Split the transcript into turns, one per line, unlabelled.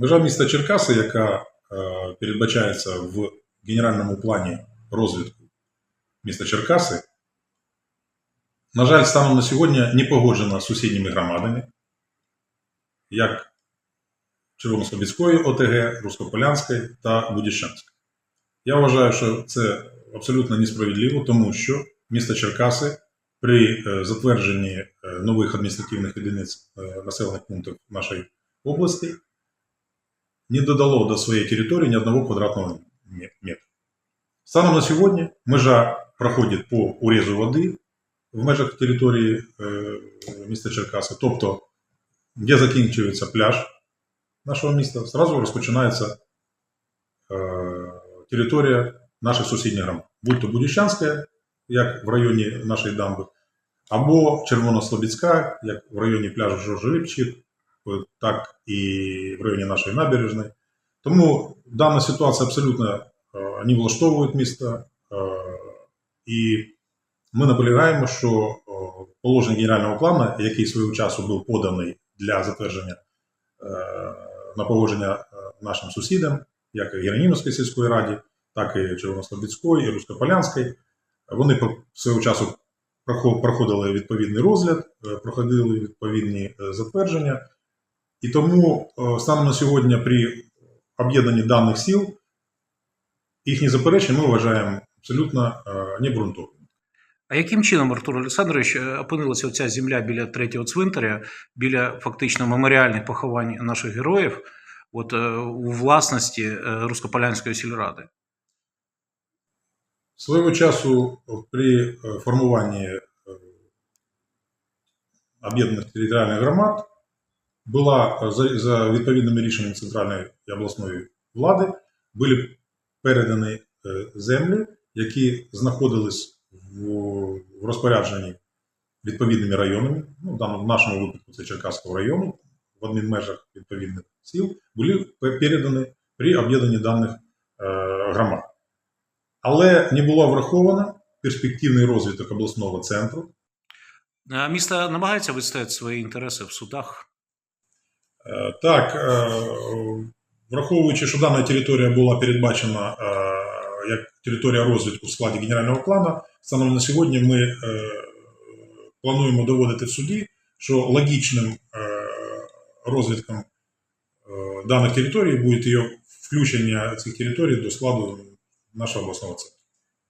Межа міста Черкаси, яка е, передбачається в генеральному плані розвитку міста Черкаси, на жаль, станом на сьогодні не погоджена з сусідніми громадами, як Червонослобідської ОТГ, Рускополянської та Будіщанської. Я вважаю, що це абсолютно несправедливо, тому що місто Черкаси при е, затвердженні е, нових адміністративних одиниць е, населених пунктів нашої області не додало до своєї території ні одного квадратного метра. Станом на сьогодні межа проходить по урізу води в межах території е, міста Черкаси, тобто, де закінчується пляж нашого міста, зразу розпочинається е, територія наших сусідніх громад, будь то Будіщанська, як в районі нашої дамби, або Червонослобідська, як в районі пляжу Жоржи так і в районі нашої набережної. Тому дана ситуація абсолютно е, не влаштовує місто, е, і ми наполягаємо, що е, положення генерального плану, який свого часу був поданий для затвердження е, на погодження е, нашим сусідам, як і Геронімівської сільської раді, так і Червонослобідської, і Руськополянської, вони свого часу прохо- проходили відповідний розгляд, е, проходили відповідні е, затвердження. І тому е, станом на сьогодні при об'єднанні даних сіл їхні заперечення ми вважаємо абсолютно е.
А яким чином, Артур Олександрович, е, опинилася оця земля біля третього цвинтаря, біля фактично меморіальних поховань наших героїв, от у власності Рускополянської сільради?
Свого часу при формуванні об'єднаних територіальних громад була е, за, за відповідними рішеннями центральної і обласної влади були передані е, землі, які знаходились в, в розпорядженні відповідними районами, ну, в нашому випадку це Черкаського району, в адмінмежах відповідних сіл, були передані при об'єднанні даних е, громад. Але не було враховано перспективний розвиток обласного центру,
А Місто намагається відстояти свої інтереси в судах.
Е, Так, е, враховуючи, що дана територія була передбачена е, як територія розвитку в складі генерального плану, станом на сьогодні ми плануємо доводити в суді, що логічним розвитком даних територій буде її включення цих територій до складу нашого обласного центру.